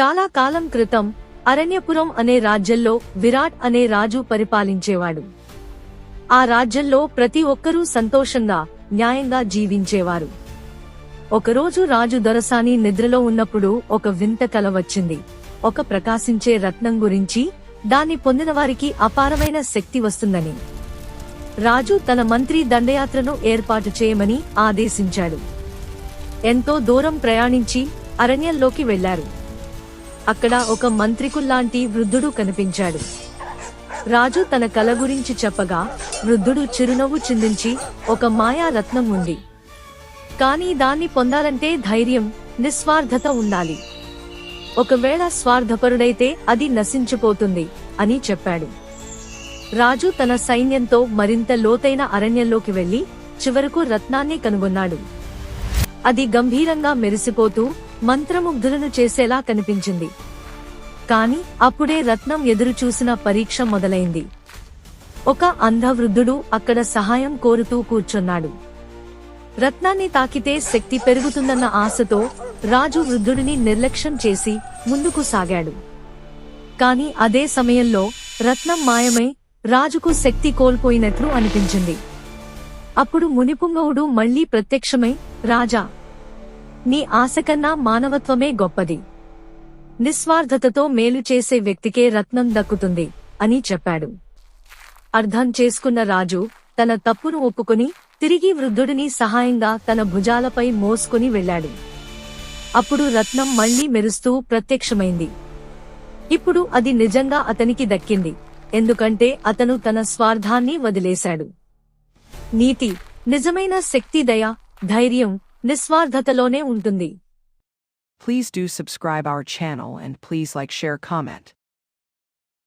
చాలా కాలం క్రితం అరణ్యపురం అనే రాజ్యంలో విరాట్ అనే రాజు పరిపాలించేవాడు. ఆ రాజ్యంలో ప్రతి ఒక్కరూ సంతోషంగా న్యాయంగా జీవించేవారు. ఒకరోజు రాజు దొరసాని నిద్రలో ఉన్నప్పుడు ఒక వింత కల వచ్చింది. ఒక ప్రకాశించే రత్నం గురించి దాన్ని పొందిన వారికి అపారమైన శక్తి వస్తుందని. రాజు తన మంత్రి దండయాత్రను ఏర్పాటు చేయమని ఆదేశించాడు. ఎంతో దూరం ప్రయాణించి అరణ్యంలోకి వెళ్ళారు అక్కడ ఒక మంత్రికుల్లాంటి వృద్ధుడు కనిపించాడు. రాజు తన కల గురించి చెప్పగా వృద్ధుడు చిరునవ్వు చిందించి ఒక మాయా రత్నం ఉంది. కానీ దాన్ని పొందాలంటే ధైర్యం నిస్వార్థత ఉండాలి. ఒకవేళ స్వార్థపరుడైతే అది నశించిపోతుంది అని చెప్పాడు. రాజు తన సైన్యంతో మరింత లోతైన అరణ్యంలోకి వెళ్ళి చివరకు రత్నాన్ని కనుగొన్నాడు. అది గంభీరంగా మెరిసిపోతూ మంత్రముగ్ధులను చేసేలా కనిపించింది. కాని అప్పుడే రత్నం ఎదురు చూసిన పరీక్ష మొదలైంది. ఒక అంధవృద్ధుడు అక్కడ సహాయం కోరుతూ కూర్చున్నాడు. రత్నాన్ని తాకితే శక్తి పెరుగుతుందన్న ఆశతో రాజు వృద్ధుడిని నిర్లక్ష్యం చేసి ముందుకు సాగాడు. కాని అదే సమయంలో రత్నం మాయమై రాజుకు శక్తి కోల్పోయినట్లు అనిపించింది. అప్పుడు మునిపుంగవుడు మళ్ళీ ప్రత్యక్షమై రాజా నీ ఆశ కన్నా మానవత్వమే గొప్పది. నిస్వార్థతతో మేలు చేసే వ్యక్తికే రత్నం దక్కుతుంది అని చెప్పాడు. అర్థం చేసుకున్న రాజు తన తప్పును ఒప్పుకుని తిరిగి వృద్ధుడిని సహాయంగా తన భుజాలపై మోసుకుని వెళ్ళాడు. అప్పుడు రత్నం మళ్ళీ మెరుస్తూ ప్రత్యక్షమైంది. ఇప్పుడు అది నిజంగా అతనికి దక్కింది ఎందుకంటే అతను తన స్వార్థాన్ని వదిలేశాడు. నీతి నిజమైన శక్తి దయ ధైర్యం నిస్వార్థతలోనే ఉంటుంది Please do subscribe our channel and please like share comment.